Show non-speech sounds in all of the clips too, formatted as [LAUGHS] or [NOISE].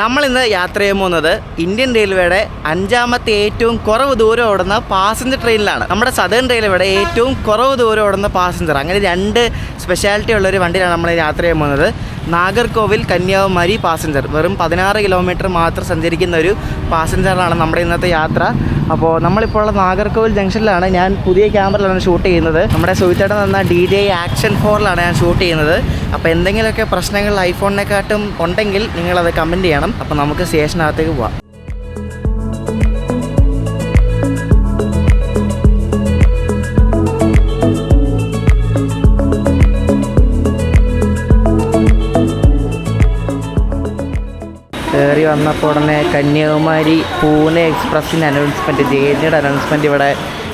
നമ്മൾ ഇന്ന് യാത്ര ചെയ്യാൻ പോകുന്നത് ഇന്ത്യൻ റെയിൽവേയുടെ അഞ്ചാമത്തെ ഏറ്റവും കുറവ് ദൂരം ഓടുന്ന പാസഞ്ചർ ട്രെയിനിലാണ് നമ്മുടെ സദേൺ റെയിൽവേയുടെ ഏറ്റവും കുറവ് ദൂരം ഓടുന്ന പാസഞ്ചർ അങ്ങനെ രണ്ട് സ്പെഷ്യാലിറ്റി ഉള്ള ഒരു വണ്ടിയിലാണ് നമ്മൾ യാത്ര ചെയ്യാൻ പോകുന്നത്. നാഗർകോവിൽ കന്യാകുമാരി പാസഞ്ചർ വെറും പതിനാറ് കിലോമീറ്റർ മാത്രം സഞ്ചരിക്കുന്ന ഒരു പാസഞ്ചറാണ് നമ്മുടെ ഇന്നത്തെ യാത്ര. അപ്പോൾ നമ്മളിപ്പോൾ ഉള്ള നാഗർകോവിൽ ജംഗ്ഷനിലാണ് ഞാൻ പുതിയ ക്യാമറയിലാണ് ഷൂട്ട് ചെയ്യുന്നത്. നമ്മുടെ സുവിത്തേട്ടൻ തന്ന ഡി ജെ ആക്ഷൻ ഫോറിലാണ് ഞാൻ ഷൂട്ട് ചെയ്യുന്നത്. അപ്പോൾ എന്തെങ്കിലുമൊക്കെ പ്രശ്നങ്ങൾ ഐഫോണിനെക്കാട്ടും ഉണ്ടെങ്കിൽ നിങ്ങളത് കമന്റ് ചെയ്യണം. അപ്പോൾ നമുക്ക് സ്റ്റേഷനകത്തേക്ക് പോവാം. വന്നപ്പോൾ ഉടനെ കന്യാകുമാരി പൂനെ എക്സ്പ്രസിന്റെ അനൗൺസ്മെന്റ് ജയന്തിയുടെ അനൗൺസ്മെന്റ് ഇവിടെ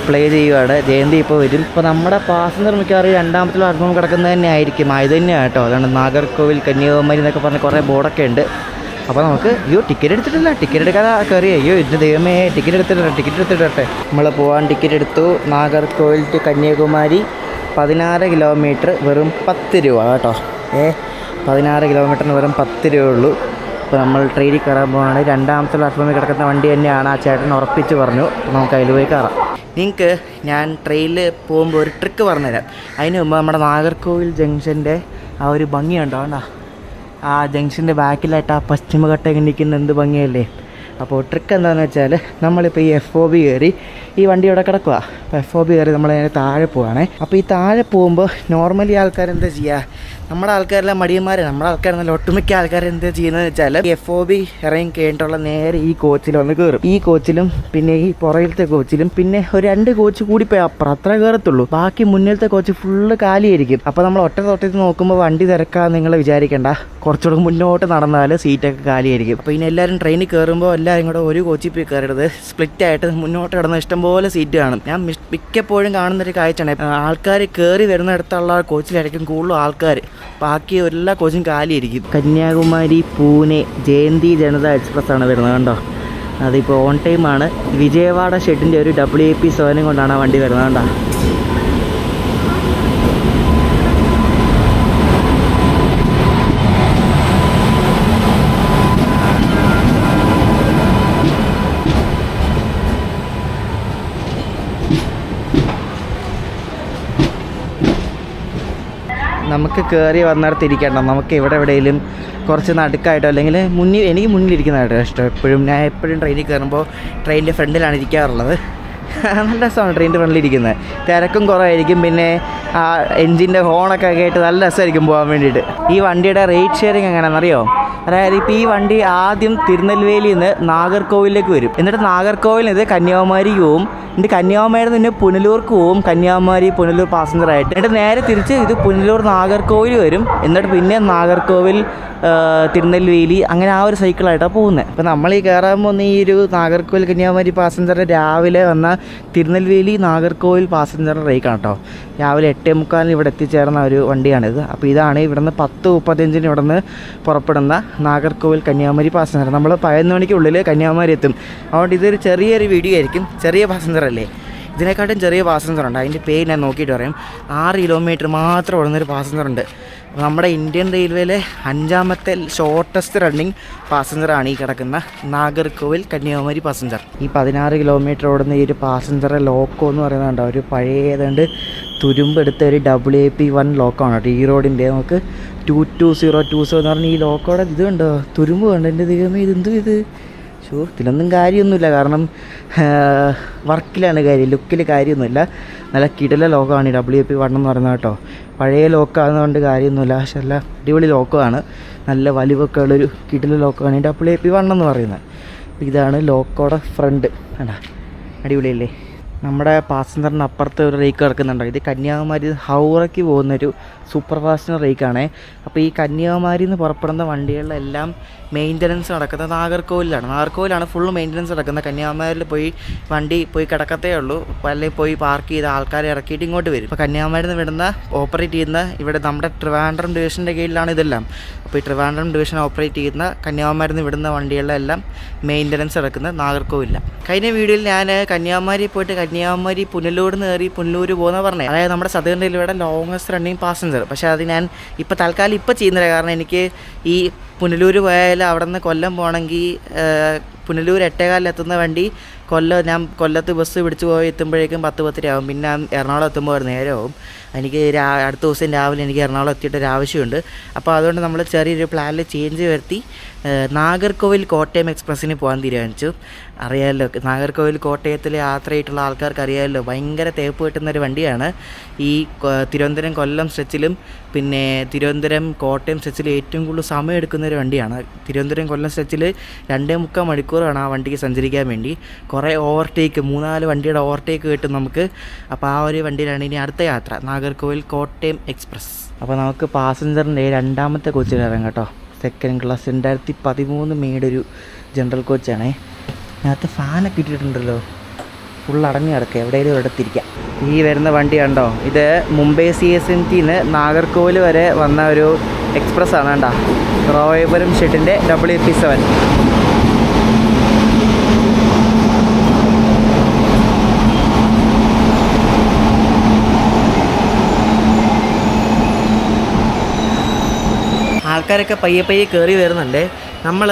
പ്ലേ ചെയ്യുവാണ്. ജയന്തി ഇപ്പോൾ വരും. ഇപ്പോൾ നമ്മുടെ പാസഞ്ചർ മിക്കവാറും രണ്ടാമത്തെ പ്ലാറ്റ്ഫോം കിടക്കുന്നത് തന്നെ ആയിരിക്കും അത് തന്നെയാണ് കേട്ടോ. അതാണ് നാഗർകോവിൽ കന്യാകുമാരി എന്നൊക്കെ പറഞ്ഞ് കുറേ ബോർഡൊക്കെ ഉണ്ട്. അപ്പോൾ നമുക്ക് അയ്യോ ടിക്കറ്റ് എടുത്തിട്ടില്ല. ടിക്കറ്റ് എടുക്കാതെ കയറി. അയ്യോ ഇതിന്റെ ദൈവമേ ടിക്കറ്റ് എടുത്തിട്ടില്ല. ടിക്കറ്റ് എടുത്തിട്ടെ നമ്മൾ പോകാൻ ടിക്കറ്റ് എടുത്തു. നാഗർകോവിൽ ടു കന്യാകുമാരി. പതിനാറ് കിലോമീറ്റർ വെറും പത്ത് രൂപ കേട്ടോ. ഏ പതിനാറ് കിലോമീറ്ററിന് വെറും പത്ത് രൂപ ഉള്ളൂ. അപ്പോൾ നമ്മൾ ട്രെയിനിൽ കയറാൻ പോകുകയാണ് രണ്ടാമത്തെ പ്ലാറ്റ്ഫോമിൽ കിടക്കുന്ന വണ്ടി തന്നെയാണ് ആ ചേട്ടൻ ഉറപ്പിച്ച് പറഞ്ഞു. നമുക്ക് അതിൽ പോയി കയറാം. നിങ്ങൾക്ക് ഞാൻ ട്രെയിനിൽ പോകുമ്പോൾ ഒരു ട്രിക്ക് പറഞ്ഞുതരാം. അതിന് മുമ്പ് നമ്മുടെ നാഗർകോവിൽ ജംഗ്ഷന്റെ ആ ഒരു ഭംഗിയുണ്ടോ? ആ ജംഗ്ഷന്റെ ബാക്കിലായിട്ട് ആ പശ്ചിമഘട്ടം നിൽക്കുന്ന എന്ത് ഭംഗിയല്ലേ? അപ്പോൾ ട്രിക്ക് എന്താണെന്ന് വെച്ചാൽ നമ്മളിപ്പോൾ ഈ എഫ് ഒ ബി കയറി ഈ വണ്ടി ഇവിടെ കിടക്കുക അപ്പോൾ എഫ് ഒ ബി കയറി നമ്മൾ അതിന് താഴെ പോവുകയാണേ അപ്പോൾ ഈ താഴെ പോകുമ്പോൾ നോർമലി ആൾക്കാർ എന്താ ചെയ്യുക നമ്മുടെ ആൾക്കാരെല്ലാം മടിയന്മാർ നമ്മുടെ ആൾക്കാരെന്നല്ല ഒട്ടുമിക്ക ആൾക്കാർ എന്താ ചെയ്യുന്നത് വെച്ചാൽ എഫ് ഒ ബി ഇറങ്ങി കഴിഞ്ഞിട്ടുള്ള നേരെ ഈ കോച്ചിൽ വന്ന് കയറും ഈ കോച്ചിലും പിന്നെ ഈ പുറകിലത്തെ കോച്ചിലും പിന്നെ ഒരു രണ്ട് കോച്ച് കൂടി പോയി അപ്പുറം. അത്ര കയറത്തുള്ളൂ. ബാക്കി മുന്നിലത്തെ കോച്ച് ഫുള്ള് കാലിയായിരിക്കും. അപ്പോൾ നമ്മൾ ഒറ്റ തൊട്ടത്തിൽ നോക്കുമ്പോൾ വണ്ടി തിരക്കാൻ നിങ്ങൾ വിചാരിക്കേണ്ട. കുറച്ചുകൂടെ മുന്നോട്ട് നടന്നാൽ സീറ്റൊക്കെ കാലിയായിരിക്കും. അപ്പോൾ ഇനി എല്ലാവരും ട്രെയിനിൽ കയറുമ്പോൾ എല്ലാവരും കൂടെ ഒരു കോച്ചിൽ പോയി സ്പ്ലിറ്റ് ആയിട്ട് മുന്നോട്ട് കിടന്ന ഇഷ്ടംപോലെ സീറ്റ് കാണും. ഞാൻ മിക്കപ്പോഴും കാണുന്നൊരു കാഴ്ചയാണ്. ആൾക്കാർ കയറി വരുന്നിടത്തുള്ള കോച്ചിലായിരിക്കും കൂടുതലും ആൾക്കാർ ബാക്കി എല്ലാ കോച്ചും കാലിയിരിക്കും കന്യാകുമാരി പൂനെ ജയന്തി ജനത എക്സ്പ്രസ് ആണ് വരുന്നത് കണ്ടോ? അതിപ്പോൾ ഓൺ ടൈമാണ് വിജയവാഡ ഷെഡിന്റെ ഒരു ഡബ്ല്യു എ പി സോനും കൊണ്ടാണ് വണ്ടി വരുന്നത് കണ്ടോ? നമുക്ക് കയറി വന്നിടത്ത് ഇരിക്കണം നമുക്ക് എവിടെ എവിടെയെങ്കിലും കുറച്ച് നടുക്കായിട്ടോ അല്ലെങ്കിൽ മുന്നിൽ എനിക്ക് മുന്നിലിരിക്കുന്നതായിട്ടോ ഇഷ്ടം. എപ്പോഴും ഞാൻ എപ്പോഴും ട്രെയിനിൽ കയറുമ്പോൾ ട്രെയിനിന്റെ ഫ്രണ്ടിലാണ് ഇരിക്കാറുള്ളത്. [LAUGHS] നല്ല രസമാണ് ട്രെയിനിന്റെ ഫ്രണ്ടിലിരിക്കുന്നത് തിരക്കും കുറവായിരിക്കും പിന്നെ ആ എൻജിന്റെ ഹോണൊക്കെ കേട്ട് നല്ല രസമായിരിക്കും പോകാൻ വേണ്ടിയിട്ട്. ഈ വണ്ടിയുടെ റേറ്റ് ഷെയറിങ് എങ്ങനെയാണെന്നറിയോ? അതായത് ഇപ്പോൾ ഈ വണ്ടി ആദ്യം തിരുനെൽവേലിയിൽ നിന്ന് നാഗർകോവിലേക്ക് വരും. എന്നിട്ട് നാഗർകോവിൽ നിന്ന് കന്യാകുമാരിക്ക് പോവും എന്നിട്ട് കന്യാകുമാരി നിന്ന് പുനലൂർക്ക് പോവും. കന്യാകുമാരി പുനലൂർ പാസഞ്ചർ ആയിട്ട്. എന്നിട്ട് നേരെ തിരിച്ച് ഇത് പുനലൂർ നാഗർകോവിൽ വരും. എന്നിട്ട് പിന്നെ നാഗർകോവിൽ തിരുനെൽവേലി അങ്ങനെ ആ ഒരു സൈക്കിളായിട്ടാണ് പോകുന്നത് അപ്പോൾ നമ്മൾ ഈ കയറാൻ പോകുന്ന ഈ ഒരു നാഗർകോവിൽ കന്യാകുമാരി പാസഞ്ചർ രാവിലെ വന്ന തിരുനെൽവേലി നാഗർകോവിൽ പാസഞ്ചർ റേക്കാണ് കേട്ടോ രാവിലെ എട്ടേ മുക്കാലിന് ഇവിടെ എത്തിച്ചേർന്ന ഒരു വണ്ടിയാണിത്. അപ്പോൾ ഇതാണ് ഇവിടുന്ന് പത്ത് മുപ്പത്തഞ്ചിന് ഇവിടുന്ന് പുറപ്പെടുന്ന നാഗർകോവിൽ കന്യാകുമാരി പാസഞ്ചർ. നമ്മൾ പതിനൊന്ന് മണിക്കുള്ളിൽ കന്യാകുമാരി എത്തും. അതുകൊണ്ട് ഇതൊരു ചെറിയൊരു വീഡിയോ ആയിരിക്കും. ചെറിയ പാസഞ്ചർ അല്ലേ ഇതിനെക്കാട്ടും ചെറിയ പാസഞ്ചർ ഉണ്ട്. അതിന്റെ പേര് ഞാൻ നോക്കിയിട്ട് പറയും. ആറ് കിലോമീറ്റർ മാത്രം ഓടുന്നൊരു പാസഞ്ചർ ഉണ്ട്. നമ്മുടെ ഇന്ത്യൻ റെയിൽവേയിലെ അഞ്ചാമത്തെ ഷോർട്ടസ്റ്റ് റണ്ണിങ് പാസഞ്ചറാണ് ഈ കിടക്കുന്ന നാഗർകോവിൽ കന്യാകുമാരി പാസഞ്ചർ ഈ പതിനാറ് കിലോമീറ്റർ ഓടുന്ന ഈ ഒരു പാസഞ്ചറെ ലോക്കോ എന്ന് പറയുന്നുണ്ട് ഒരു പഴയ ഏതാണ്ട് തുരുമ്പെടുത്ത ഒരു ഡബ്ല്യു എ പി വൺ ലോക്കമാണ് കേട്ടോ. ഈ റോഡിന്റെ നമുക്ക് two two zero two zero എന്ന് പറഞ്ഞാൽ ഈ ലോക്കോടെ ഇത് കണ്ടോ? തുരുമ്പ് കണ്ടോ? എന്റെ ദൈവമേ ഇതെന്തു ഇത്? ഷോ ഇതിലൊന്നും കാര്യമൊന്നുമില്ല. കാരണം വർക്കിലാണ് കാര്യം. ലുക്കിൽ കാര്യമൊന്നുമില്ല. നല്ല കിടല ലോക്കമാണ് ഈ ഡബ്ല്യു പി വൺ എന്ന് പറയുന്നത് കേട്ടോ. പഴയ ലോക്കാകുന്നതുകൊണ്ട് കാര്യമൊന്നുമില്ല. പക്ഷെ നല്ല അടിപൊളി ലോക്കമാണ് നല്ല വലിവൊക്കെ ഉള്ളൊരു കിടല ലോക്കമാണ് ഈ ഡബ്ല്യു പി വൺ എന്ന് പറയുന്നത്. അപ്പോൾ ഇതാണ് ലോക്കോടെ ഫ്രണ്ട് കണ്ടാ? അടിപൊളിയല്ലേ? നമ്മുടെ പാസഞ്ചറിന് അപ്പുറത്ത് ഒരു റേക്ക് കിടക്കുന്നുണ്ടോ? ഇത് കന്യാകുമാരി ഹൗറയ്ക്ക് പോകുന്നൊരു സൂപ്പർ ഫാസ്റ്റ് റേക്കാണേ. അപ്പോൾ ഈ കന്യാകുമാരിയിൽ നിന്ന് പുറപ്പെടുന്ന വണ്ടികളിലെല്ലാം മെയിന്റനൻസ് നടക്കുന്നത് നാഗർകോവിലാണ്. നാഗർകോവിലാണ് ഫുൾ മെയിന്റനൻസ് നടക്കുന്നത്. കന്യാകുമാരിയിൽ പോയി വണ്ടി പോയി കിടക്കത്തേ ഉള്ളൂ. അല്ലെങ്കിൽ പോയി പാർക്ക് ചെയ്ത് ആൾക്കാരെ ഇറക്കിയിട്ട് ഇങ്ങോട്ട് വരും. ഇപ്പോൾ കന്യാകുമാരിയിൽ നിന്ന് വിടുന്ന ഓപ്പറേറ്റ് ചെയ്യുന്ന ഇവിടെ നമ്മുടെ ട്രിവാൻഡ്രം ഡിവിഷന്റെ കീഴിലാണ് ഇതെല്ലാം. അപ്പോൾ ഈ ട്രിവാൻഡ്രം ഡിവിഷൻ ഓപ്പറേറ്റ് ചെയ്യുന്ന കന്യാകുമാരിയിൽ നിന്ന് വിടുന്ന വണ്ടികളിലെല്ലാം മെയിന്റനൻസ് നടക്കുന്നത് നാഗർകോവിലാണ് കഴിഞ്ഞ വീഡിയോയിൽ ഞാൻ കന്യാകുമാരി പോയിട്ട് കന്യാകുമാരി പുനലൂർ നിന്ന് കയറി പുനലൂർ പോകുന്ന പറഞ്ഞത് അതായത് നമ്മുടെ സദേൺ റെയിൽവേയുടെ ലോങ്ങസ്റ്റ് റണ്ണിങ് പാസഞ്ചർ പക്ഷേ അത് ഞാൻ ഇപ്പോൾ തൽക്കാലം ഇപ്പോൾ ചെയ്യുന്നില്ല കാരണം എനിക്ക് ഈ പുനലൂർ പോയാൽ അവിടെ നിന്ന് കൊല്ലം പോകണമെങ്കിൽ പുനലൂർ എട്ടേകാലിൽ എത്തുന്ന വണ്ടി കൊല്ലം ഞാൻ കൊല്ലത്ത് ബസ് പിടിച്ച് പോയി എത്തുമ്പോഴേക്കും പത്ത് പത്തര ആവും. പിന്നെ എറണാകുളം എത്തുമ്പോൾ ഒരു നേരമാവും. എനിക്ക് രാ അടുത്ത ദിവസം രാവിലെ എനിക്ക് എറണാകുളം എത്തിയിട്ട് ഒരു ആവശ്യമുണ്ട്. അപ്പോൾ അതുകൊണ്ട് നമ്മൾ ചെറിയൊരു പ്ലാനിൽ ചേഞ്ച് വരുത്തി നാഗർകോവിൽ കോട്ടയം എക്സ്പ്രസ്സിന് പോകാൻ തീരുമാനിച്ചു. അറിയാമല്ലോ നാഗർകോവിൽ കോട്ടയത്തിൽ യാത്രയായിട്ടുള്ള ആൾക്കാർക്ക് അറിയാമല്ലോ ഭയങ്കര തേപ്പ് കിട്ടുന്ന ഒരു വണ്ടിയാണ്. ഈ തിരുവനന്തപുരം കൊല്ലം സ്ട്രെച്ചിലും പിന്നെ തിരുവനന്തപുരം കോട്ടയം സ്ട്രെച്ചിലും ഏറ്റവും കൂടുതൽ സമയം എടുക്കുന്ന ഒരു വണ്ടിയാണ്. തിരുവനന്തപുരം കൊല്ലം സ്ട്രെച്ചിൽ രണ്ടേ മുക്കാൽ മണിക്കൂറാണ് ആ വണ്ടിക്ക് സഞ്ചരിക്കാൻ വേണ്ടി. കുറേ ഓവർടേക്ക് മൂന്നാൽ വണ്ടിയുടെ ഓവർടേക്ക് കിട്ടും നമുക്ക്. അപ്പോൾ ആ ഒരു വണ്ടിയിലാണ് ഇനി അടുത്ത യാത്ര നാഗർകോവിൽ കോട്ടയം എക്സ്പ്രസ് അപ്പോൾ നമുക്ക് പാസഞ്ചറിന്റെ രണ്ടാമത്തെ കോച്ചിൽ ഇറങ്ങാം കേട്ടോ. സെക്കൻഡ് ക്ലാസ് രണ്ടായിരത്തി പതിമൂന്ന് മെയ്ഡ് ഒരു ജനറൽ കോച്ചാണേ അതിനകത്ത് ഫാനൊക്കെ ഇട്ടിട്ടുണ്ടല്ലോ. ഫുൾ അടങ്ങി കിടക്കുക എവിടെയെങ്കിലും എടുത്തിരിക്കാം ഈ വരുന്ന വണ്ടി കണ്ടോ ഇത് മുംബൈ സി എസ് എൻ ടിന്ന് നാഗർകോവിൽ വരെ വന്ന ഒരു എക്സ്പ്രസ് ആണ് കണ്ടോ റോയപുരം ഷെഡിന്റെ ഡബ്ല്യു പി സെവൻ ആൾക്കാരൊക്കെ പയ്യെ പയ്യെ കയറി വരുന്നുണ്ട്. നമ്മൾ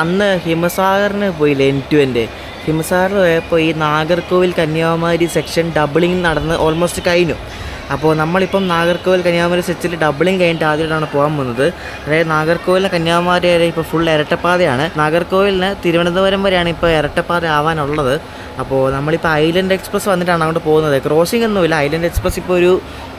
അന്ന് ഹിമസാഗറിന് പോയില്ലേ എൻ ടു എന്റെ ഹിമസാഗറിൽ പോയപ്പോൾ ഈ നാഗർകോവിൽ കന്യാകുമാരി സെക്ഷൻ ഡബിളിങ് നടന്ന് ഓൾമോസ്റ്റ് കഴിഞ്ഞു. അപ്പോൾ നമ്മളിപ്പം നാഗർകോവിൽ കന്യാകുമാരി സെച്ചിൽ ഡബിളിങ് കഴിഞ്ഞിട്ട് ആദ്യമായിട്ടാണ് പോകാൻ പോകുന്നത്. അതായത് നാഗർകോവിലിന് കന്യാകുമാരി വരെ ഇപ്പോൾ ഫുൾ ഇരട്ടപ്പാതയാണ്. നാഗർകോവിലിന് തിരുവനന്തപുരം വരെയാണ് ഇപ്പോൾ ഇരട്ടപ്പാത ആവാനുള്ളത്. അപ്പോൾ നമ്മളിപ്പോൾ ഐലൻഡ് എക്സ്പ്രസ് വന്നിട്ടാണ് അങ്ങോട്ട് പോകുന്നത്. ക്രോസിംഗ് ഒന്നുമില്ല. ഐലൻഡ് എക്സ്പ്രസ് ഇപ്പോൾ ഒരു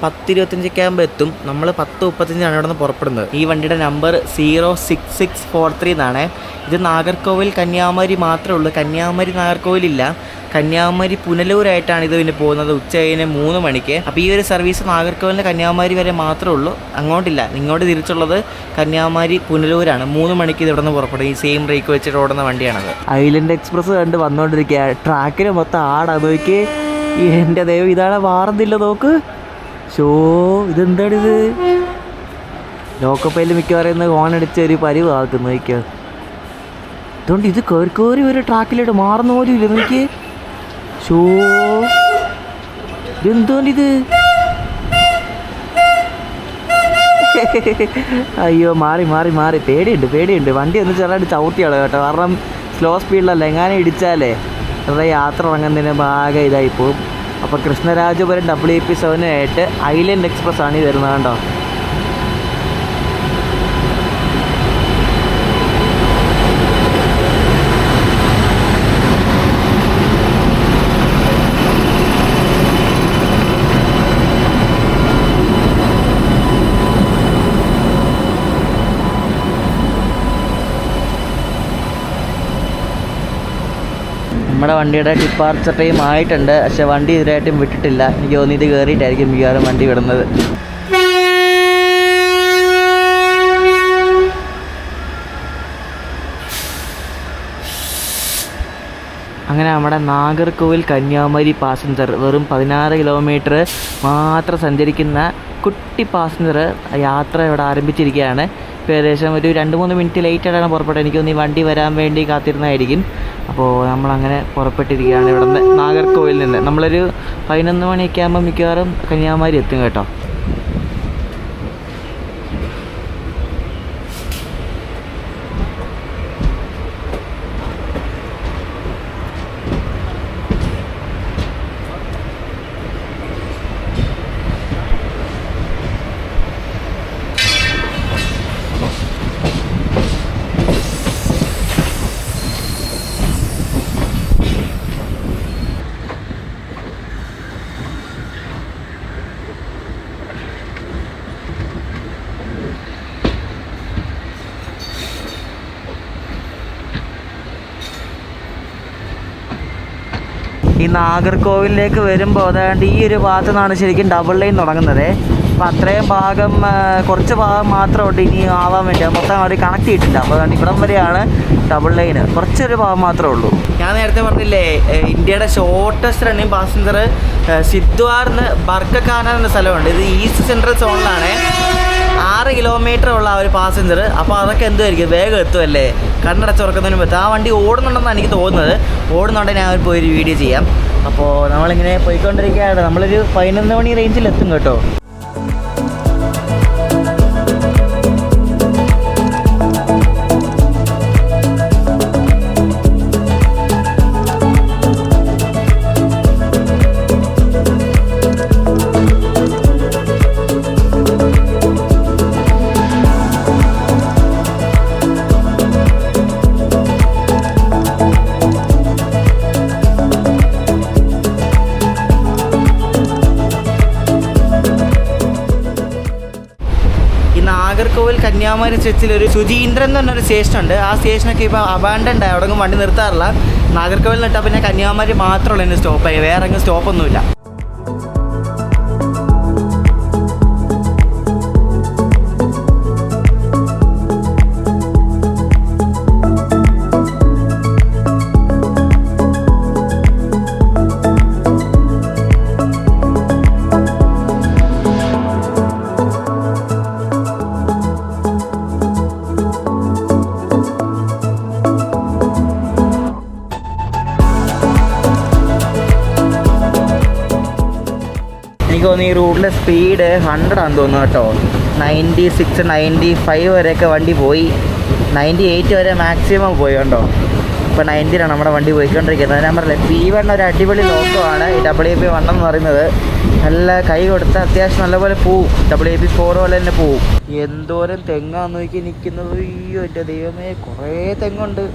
പത്തിരുപത്തഞ്ചൊക്കെ ആകുമ്പോൾ എത്തും. നമ്മൾ പത്ത് മുപ്പത്തഞ്ചാണ് ഇവിടെ നിന്ന് പുറപ്പെടുന്നത്. ഈ വണ്ടിയുടെ number zero six six four three എന്നാണ്. ഇത് നാഗർകോവിൽ കന്യാകുമാരി മാത്രമേ ഉള്ളൂ. കന്യാകുമാരി നാഗർകോവിലില്ല. കന്യാകുമാരി പുനലൂരായിട്ടാണ് ഇത് പിന്നെ പോകുന്നത്. ഉച്ച കഴിഞ്ഞ് മൂന്ന് മണിക്ക്. അപ്പോൾ ഈ ഒരു സർവീസ് നാഗർകോവിലിന് കന്യാകുമാരി വരെ മാത്രമേ ഉള്ളൂ. അങ്ങോട്ടില്ല. ഇങ്ങോട്ട് തിരിച്ചുള്ളത് കന്യാകുമാരി പുനലൂരാണ്. മൂന്ന് മണിക്ക് ഇവിടെ നിന്ന് പുറപ്പെടും. ഈ സെയിം ബ്രേക്ക് വെച്ചിട്ട് ഓടുന്ന വണ്ടിയാണത്. ഐലൻഡ് എക്സ്പ്രസ് കണ്ട് വന്നുകൊണ്ടിരിക്കുക ട്രാക്കിന് മൊത്തം ആടാ. നോക്കി. എന്റെ ദൈവം ഇതാണ് മാറുന്നില്ല നോക്ക്. ഷോ ഇതെന്താണ് ഇത്? ലോക്കപ്പയിൽ മിക്കവാറും ഹോൺ അടിച്ച ഒരു പരിവാക്കുന്നു നോക്കിയോ അതുകൊണ്ട് ഇത് കയറി കയറി ഒരു ട്രാക്കിലോട്ട് മാറുന്ന പോലും ഇല്ല. നോക്കി. ഷോ ഇതെന്തോന്നിത് അയ്യോ മാറി മാറി മാറി. പേടിയുണ്ട് പേടിയുണ്ട്. വണ്ടി ഒന്ന് ചെറുതായിട്ട് ചവിട്ടിയാണ് കേട്ടോ. കാരണം സ്ലോ സ്പീഡിലല്ല എങ്ങാനും ഇടിച്ചാലേ വെറുതെ യാത്ര ഉറങ്ങുന്നതിന് ഭാഗം ഇതായി പോകും. അപ്പോൾ കൃഷ്ണരാജപുരം ഡബ്ല്യു പി സെവനായിട്ട് ഐലൻഡ് എക്സ്പ്രസ് ആണ് ഈ വരുന്നത് കണ്ടോ? വണ്ടിയുടെ ഡിപ്പാർച്ചർ ടൈം ആയിട്ടുണ്ട്. പക്ഷേ വണ്ടി ഇതുവരെയായിട്ടും വിട്ടിട്ടില്ല. എനിക്ക് തോന്നി ഇത് കയറിയിട്ടായിരിക്കും മിക്കവാറും വണ്ടി വിടുന്നത്. അങ്ങനെ നമ്മുടെ നാഗർകോവിൽ കന്യാകുമാരി പാസഞ്ചർ വെറും പതിനാറ് കിലോമീറ്റർ മാത്രം സഞ്ചരിക്കുന്ന കുട്ടി പാസഞ്ചർ യാത്ര ഇവിടെ ആരംഭിച്ചിരിക്കുകയാണ്. ഏകദേശം ഒരു രണ്ട് മൂന്ന് മിനിറ്റ് ലേറ്റ് ആയിട്ടാണ് പുറപ്പെട്ടത്. എനിക്ക് ഈ വണ്ടി വരാൻ വേണ്ടി കാത്തിരുന്നതായിരിക്കും. അപ്പോൾ നമ്മളങ്ങനെ പുറപ്പെട്ടിരിക്കുകയാണ് ഇവിടെ നിന്ന് നാഗർകോവിൽ നിന്ന്. നമ്മളൊരു പതിനൊന്ന് മണിയൊക്കെ ആകുമ്പോൾ മിക്കവാറും കന്യാകുമാരി എത്തും കേട്ടോ. ഈ നാഗർകോവിലേക്ക് വരുമ്പോൾ അതാണ്ട് ഈ ഒരു ഭാഗത്തു നിന്നാണ് ശരിക്കും ഡബിൾ ലൈൻ തുടങ്ങുന്നത്. അപ്പോൾ അത്രയും ഭാഗം കുറച്ച് ഭാഗം മാത്രമുണ്ട് ഇനി ആവാൻ വേണ്ടി. മൊത്തം അവർ കണക്ട് ചെയ്തിട്ടില്ല. അപ്പോൾ അതുകൊണ്ട് ഇവിടം വരെയാണ് ഡബിൾ ലൈന് കുറച്ചൊരു ഭാഗം മാത്രമേ ഉള്ളൂ. ഞാൻ നേരത്തെ പറഞ്ഞില്ലേ ഇന്ത്യയുടെ ഷോർട്ടസ്റ്റ് റണ്ണിങ് പാസഞ്ചർ സിദ്വാർന്ന് ബർക്കക്കാന എന്ന സ്ഥലമുണ്ട്. ഇത് ഈസ്റ്റ് സെൻട്രൽ സോണിലാണ് ആറ് കിലോമീറ്റർ ഉള്ള ആ ഒരു പാസഞ്ചർ അപ്പോൾ അതൊക്കെ എന്തുമായിരിക്കും വേഗം എത്തുമല്ലേ കണ്ണടച്ചുറക്കുന്നതിന് പറ്റും ആ വണ്ടി ഓടുന്നുണ്ടെന്നാണ് എനിക്ക് തോന്നുന്നത്. ഓടുന്നുണ്ടെങ്കിൽ ഞാൻ പോയി ഒരു വീഡിയോ ചെയ്യാം. അപ്പോൾ നമ്മളിങ്ങനെ പോയിക്കൊണ്ടിരിക്കുകയാണ്. നമ്മളൊരു പതിനൊന്ന് മണി റേഞ്ചിൽ എത്തും കേട്ടോ. കന്യാകുമാരി ഒരു ശുചീന്ദ്രൻ എന്ന് പറഞ്ഞൊരു സ്റ്റേഷൻ ഉണ്ട് ആ സ്റ്റേഷനൊക്കെ ഇപ്പോൾ അബാൻഡന്റ് ആയി അവിടെ വണ്ടി നിർത്താറില്ല. നാഗർകോവിൽ നിട്ടാൽ പിന്നെ കന്യാകുമാരി മാത്രമുള്ള എന്റെ സ്റ്റോപ്പായി വേറെ എങ്ങും സ്റ്റോപ്പൊന്നുമില്ല തോന്നുന്നു ഈ റൂട്ടിലെ സ്പീഡ് ഹൺഡ്രഡ് ആണെന്ന് തോന്നുന്നു കേട്ടോ. നയന്റി സിക്സ് നയന്റി ഫൈവ് വരെയൊക്കെ വണ്ടി പോയി. നയന്റി എയ്റ്റ് വരെ മാക്സിമം പോയി കണ്ടോ. ഇപ്പോൾ നയന്റിയിലാണ് നമ്മുടെ വണ്ടി പോയിക്കൊണ്ടിരിക്കുന്നത്. ഞാൻ പറഞ്ഞില്ലേ പി വൺ ഒരു അടിപൊളി ലോക്കമാണ് ഈ ഡബ്ല്യു പി വൺ എന്ന് പറയുന്നത്. നല്ല കൈ കൊടുത്ത് അത്യാവശ്യം നല്ലപോലെ പോവും. ഡബ്ല്യു പി ഫോർ പോലെ തന്നെ പോവും. എന്തോരം തെങ്ങാന്ന് നോക്കി നിൽക്കുന്നത് അയ്യോ എന്റെ ദൈവമേ കുറേ തെങ്ങുണ്ട്.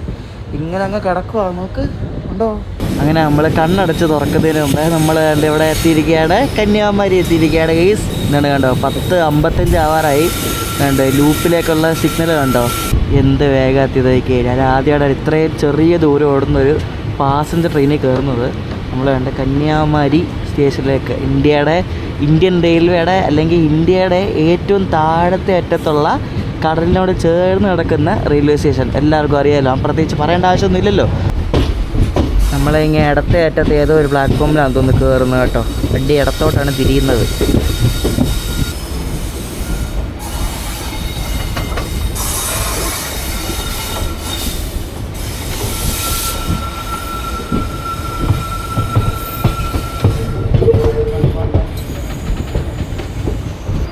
ഇങ്ങനെ അങ്ങ് കിടക്കുവാ. നോക്ക്. ഉണ്ടോ? അങ്ങനെ നമ്മൾ കണ്ണടച്ച് തുറക്കുന്നതിന് മുമ്പേ നമ്മൾ ഇവിടെ എത്തിയിരിക്കുകയാണ്. കന്യാകുമാരി എത്തിയിരിക്കുകയാണ് ഗെയ്സ് എന്താണ് കണ്ടോ പത്ത് അമ്പത്തഞ്ച് ആവാറായി കണ്ട് ലൂപ്പിലേക്കുള്ള സിഗ്നൽ കണ്ടോ? എന്ത് വേഗത്തിലേക്ക് ഞാൻ ആദ്യമായിട്ട് ഇത്രയും ചെറിയ ദൂരം ഓടുന്നൊരു പാസഞ്ചർ ട്രെയിനിൽ കയറുന്നത്. നമ്മൾ കണ്ട കന്യാകുമാരി സ്റ്റേഷനിലേക്ക് ഇന്ത്യയുടെ ഇന്ത്യൻ റെയിൽവേയുടെ അല്ലെങ്കിൽ ഇന്ത്യയുടെ ഏറ്റവും താഴത്തെ അറ്റത്തുള്ള കടലിനോട് ചേർന്ന് കിടക്കുന്ന റെയിൽവേ സ്റ്റേഷൻ എല്ലാവർക്കും അറിയാമല്ലോ പ്രത്യേകിച്ച് പറയേണ്ട ആവശ്യമൊന്നുമില്ലല്ലോ. നമ്മളിങ്ങനെ ഇടത്തെ അറ്റത്ത് ഏതോ ഒരു പ്ലാറ്റ്ഫോമിലാണ് തോന്നുന്നു കയറുന്നത് കേട്ടോ. വണ്ടി ഇടത്തോട്ടാണ് തിരിയുന്നത്.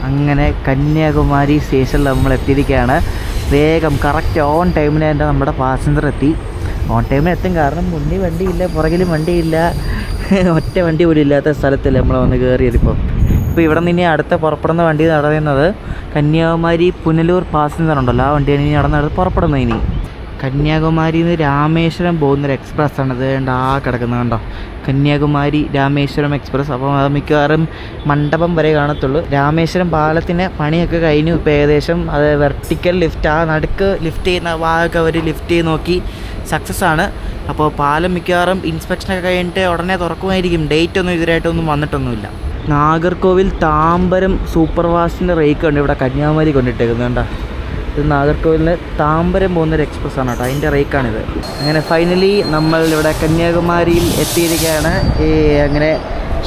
അങ്ങനെ കന്യാകുമാരി സ്റ്റേഷനിൽ നമ്മൾ എത്തിയിരിക്കുകയാണ് വേഗം കറക്റ്റ് ഓൺ ടൈമിന് തന്നെ നമ്മുടെ പാസഞ്ചർ എത്തി. ഓൺ ടൈമിൽ എത്തും. കാരണം മുന്നിൽ വണ്ടിയില്ല പുറകിലും വണ്ടിയില്ല. [LAUGHS] ഒറ്റ വണ്ടി പോലും ഇല്ലാത്ത സ്ഥലത്തല്ലേ നമ്മൾ വന്ന് കയറിയത് ഇപ്പോൾ ഇവിടെ നിന്ന് അടുത്ത പുറപ്പെടുന്ന വണ്ടി നടന്നത് കന്യാകുമാരി പുനലൂർ പാസഞ്ചർ ഉണ്ടല്ലോ ആ വണ്ടിയാണ് ഇനി നടന്നത് നടന്ന് പുറപ്പെടുന്നത് ഇനി. കന്യാകുമാരി നിന്ന് രാമേശ്വരം പോകുന്നൊരു എക്സ്പ്രസ് ആണ്. ഇത് ആ കിടക്കുന്നത് കണ്ടോ? കന്യാകുമാരി രാമേശ്വരം എക്സ്പ്രസ് അപ്പോൾ അത് മിക്കവാറും മണ്ഡപം വരെ കാണത്തുള്ളൂ. രാമേശ്വരം പാലത്തിന് പണിയൊക്കെ കഴിഞ്ഞു. ഇപ്പോൾ ഏകദേശം അത് വെർട്ടിക്കൽ ലിഫ്റ്റ് ആ നടുക്ക് ലിഫ്റ്റ് ചെയ്യുന്ന ഭാഗമൊക്കെ അവർ ലിഫ്റ്റ് ചെയ്ത് നോക്കി. സക്സസ് ആണ്. അപ്പോൾ പാലം മിക്കവാറും ഇൻസ്പെക്ഷനൊക്കെ കഴിഞ്ഞിട്ട് ഉടനെ തുറക്കുമായിരിക്കും. ഡേറ്റ് ഒന്നും ഇതിനായിട്ടൊന്നും വന്നിട്ടൊന്നുമില്ല. നാഗർകോവിൽ താമ്പരം സൂപ്പർ ഫാസ്റ്റിന്റെ റേക്ക് ഉണ്ട് ഇവിടെ കന്യാകുമാരി കൊണ്ടിട്ടേക്കുന്നത് കണ്ടോ. ഇത് നാഗർകോവിലിന് താമ്പരം പോകുന്നൊരു എക്സ്പ്രസ് ആണ് കേട്ടോ. അതിന്റെ റേക്കാണിത് അങ്ങനെ ഫൈനലി നമ്മൾ ഇവിടെ കന്യാകുമാരിയിൽ എത്തിയിരിക്കുകയാണ്. ഈ അങ്ങനെ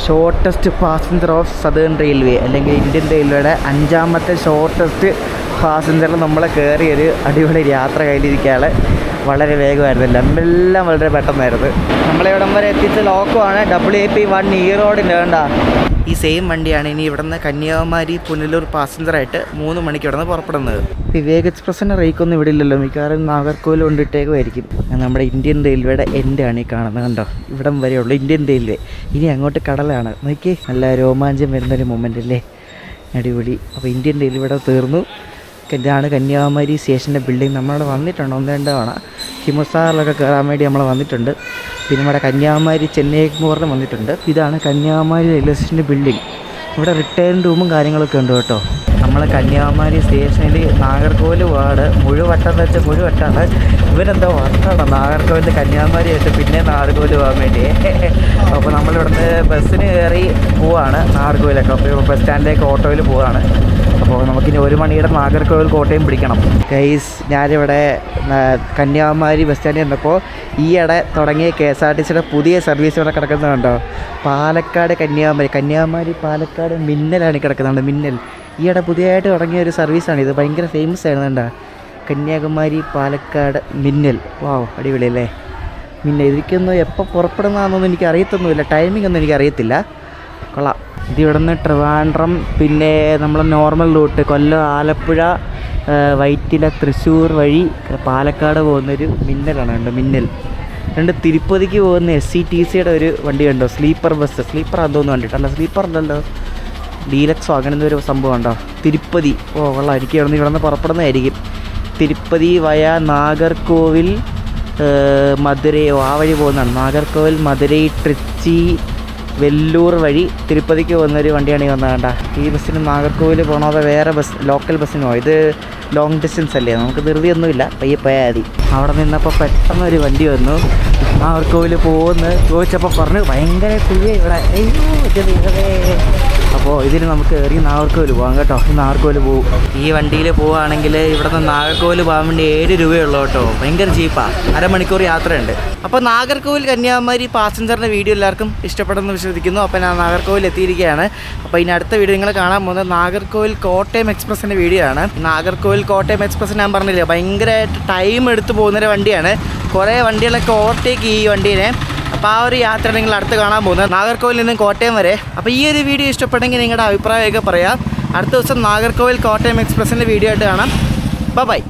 shortest passenger of southern railway അല്ലെങ്കിൽ ഇന്ത്യൻ റെയിൽവേയുടെ അഞ്ചാമത്തെ ഷോർട്ടസ്റ്റ് പാസഞ്ചറിൽ നമ്മളെ കയറിയൊരു അടിപൊളി യാത്ര കയ്യിലിരിക്കുകയാണ് വളരെ വേഗമായിരുന്നു. എല്ലാം എല്ലാം വളരെ പെട്ടെന്നായിരുന്നു. നമ്മളിവിടം വരെ എത്തിച്ച ലോക്കമാണ് ഡബ്ല്യു എ പി വൺ ഈ റോഡിന്റെ വേണ്ട ഈ സെയിം വണ്ടിയാണ് ഇനി ഇവിടുന്ന് കന്യാകുമാരി പുനലൂർ പാസഞ്ചറായിട്ട് മൂന്ന് മണിക്ക് ഇവിടുന്ന് പുറപ്പെടുന്നത്. വിവേക് എക്സ്പ്രസിന്റെ റേക്കൊന്നും ഇവിടെ ഇല്ലല്ലോ. മിക്കവാറും നാഗർകോവിൽ കൊണ്ടിട്ടേക്കുമായിരിക്കും. നമ്മുടെ ഇന്ത്യൻ റെയിൽവേയുടെ എന്റെ ആണ് ഈ കാണുന്നത് കണ്ടോ? ഇവിടം വരെയുള്ളൂ ഇന്ത്യൻ റെയിൽവേ. ഇനി അങ്ങോട്ട് കടലാണ്. നോക്കി നല്ല രോമാഞ്ചം വരുന്നൊരു മൊമെന്റ് അല്ലേ? അടിപൊളി. അപ്പോൾ ഇന്ത്യൻ റെയിൽവേയുടെ തീർന്നു. ഇതാണ് കന്യാകുമാരി സ്റ്റേഷന്റെ ബിൽഡിംഗ് നമ്മളവിടെ വന്നിട്ടുണ്ട് ഒന്ന് രണ്ട് തവണ. ഹിമസാറിലൊക്കെ കയറാൻ വേണ്ടി നമ്മൾ വന്നിട്ടുണ്ട്. പിന്നെ നമ്മുടെ കന്യാകുമാരി ചെന്നൈ മോറിന് വന്നിട്ടുണ്ട്. ഇതാണ് കന്യാകുമാരി റെയിൽവേ സ്റ്റേഷന്റെ ബിൽഡിംഗ് ഇവിടെ റിട്ടേൺ റൂമും കാര്യങ്ങളൊക്കെ ഉണ്ട് കേട്ടോ. നമ്മൾ കന്യാകുമാരി സ്റ്റേഷനിൽ നാഗർകോവിൽ വാർഡ് മുഴുവട്ടം എന്ന് വെച്ചാൽ മുഴുവട്ടാണ് ഇവരെന്തോ വട്ടാണ് നാഗർകോവിൽ കന്യാകുമാരി ആയിട്ട് പിന്നെ നാഗർകോവിൽ പോകാൻ വേണ്ടി. അപ്പോൾ നമ്മളിവിടുന്ന് ബസ്സിന് കയറി പോവാണ് നാഗർകോവിലൊക്കെ. അപ്പോൾ ബസ് സ്റ്റാൻഡിലേക്ക് ഓട്ടോയിൽ പോവാണ്. അപ്പോൾ നമുക്കിനി ഒരു മണിയുടെ നാഗർകോവിൽ കോട്ടയം പിടിക്കണം. ഗൈസ് ഞാനിവിടെ കന്യാകുമാരി ബസ് സ്റ്റാൻഡിൽ നിന്നപ്പോൾ ഈയിടെ തുടങ്ങിയ കെ എസ് ആർ ടി സിയുടെ പുതിയ സർവീസ് ഇവിടെ കിടക്കുന്നുണ്ടോ പാലക്കാട് കന്യാകുമാരി. കന്യാകുമാരി പാലക്കാട് മിന്നലാണ് കിടക്കുന്നുണ്ട് മിന്നൽ. ഈയിടെ പുതിയതായിട്ട് തുടങ്ങിയ ഒരു സർവീസാണ് ഇത്. ഭയങ്കര ഫേമസ് ആയിരുന്നു എന്താ കന്യാകുമാരി പാലക്കാട് മിന്നൽ. വാവ് അടിപൊളിയല്ലേ മിന്നൽ. ഇതിക്കൊന്നും എപ്പോൾ പുറപ്പെടുന്നതാണെന്നൊന്നും എനിക്ക് അറിയത്തൊന്നുമില്ല. ടൈമിംഗ് ഒന്നും എനിക്ക് അറിയത്തില്ല. കൊള്ളാം. ഇത് ഇവിടെ നിന്ന് ട്രിവാൻഡ്രം പിന്നെ നമ്മൾ നോർമൽ റൂട്ട് കൊല്ലം ആലപ്പുഴ വൈറ്റില തൃശ്ശൂർ വഴി പാലക്കാട് പോകുന്നൊരു മിന്നലാണ് കണ്ടോ? മിന്നൽ. രണ്ട് തിരുപ്പതിക്ക് പോകുന്ന എസ് സി ടി സിയുടെ ഒരു വണ്ടി കണ്ടോ? Sleeper bus. സ്ലീപ്പർ അതൊന്നും കണ്ടിട്ടല്ല. സ്ലീപ്പർ അല്ലല്ലോ ഡീലക്സോ അങ്ങനെ ഒരു സംഭവം ഉണ്ടോ തിരുപ്പതി. ഓ കൊള്ളാം. എനിക്ക് ഇവിടെ നിന്ന് ഇവിടെ നിന്ന് പുറപ്പെടുന്നതായിരിക്കും. തിരുപ്പതി വയ നാഗർകോവിൽ മധുരയോ ആ വഴി പോകുന്നതാണ്. നാഗർകോവിൽ മധുരൈ ട്രിച്ചി വെല്ലൂർ വഴി തിരുപ്പതിക്ക് പോകുന്നൊരു വണ്ടിയാണ് ഈ വന്നത് ഈ ബസ്സിന് നാഗർകോവിൽ പോകണോ അതോ വേറെ ബസ് ലോക്കൽ ബസ്സിനോ ഇത് ലോങ് ഡിസ്റ്റൻസ് അല്ലേ? നമുക്ക് ധൃതിയൊന്നുമില്ല. പയ്യെ പോയാൽ മതി. അവിടെ നിന്നപ്പോൾ പെട്ടെന്ന് ഒരു വണ്ടി വന്നു. നാഗർകോവിൽ പോകുന്നു ചോദിച്ചപ്പോൾ പറഞ്ഞു ഭയങ്കര കുഴിയ ഇവിടെ. അപ്പോൾ ഇതിന് നമുക്ക് കയറി നാഗർകോവിൽ പോകാം കേട്ടോ. നാഗർകോവിൽ പോകും ഈ വണ്ടിയിൽ പോവുകയാണെങ്കിൽ ഇവിടെ നിന്ന് നാഗർകോവിൽ പോകാൻ വേണ്ടി ഏഴ് രൂപയുള്ളൂ കേട്ടോ. ഭയങ്കര ചീപ്പാണ് അരമണിക്കൂർ യാത്രയുണ്ട്. അപ്പോൾ നാഗർകോവിൽ കന്യാകുമാരി പാസഞ്ചറിന്റെ വീഡിയോ എല്ലാവർക്കും ഇഷ്ടപ്പെടുന്നു വിശ്വസിക്കുന്നു അപ്പോൾ ഞാൻ നാഗർകോവിൽ എത്തിയിരിക്കുകയാണ് അപ്പോൾ ഇനി അടുത്ത വീഡിയോ നിങ്ങൾ കാണാൻ പോകുന്നത് നാഗർകോവിൽ കോട്ടയം എക്സ്പ്രസിന്റെ വീഡിയോ ആണ്. നാഗർകോവിൽ കോട്ടയം എക്സ്പ്രസ് ഞാൻ പറഞ്ഞില്ല ഭയങ്കരമായിട്ട് ടൈം എടുത്ത് പോകുന്നൊരു വണ്ടിയാണ്. കുറേ വണ്ടികളൊക്കെ ഓവർടേക്ക് ഈ വണ്ടീനെ. അപ്പോൾ ആ ഒരു യാത്ര നിങ്ങൾ അടുത്ത് കാണാൻ പോകുന്നത് നാഗർകോവിൽ നിന്നും കോട്ടയം വരെ. അപ്പോൾ ഈ ഒരു വീഡിയോ ഇഷ്ടപ്പെട്ടെങ്കിൽ നിങ്ങളുടെ അഭിപ്രായമൊക്കെ പറയാം. അടുത്ത ദിവസം നാഗർകോവിൽ കോട്ടയം എക്സ്പ്രസിന്റെ വീഡിയോ ആയിട്ട് കാണാം. ബൈ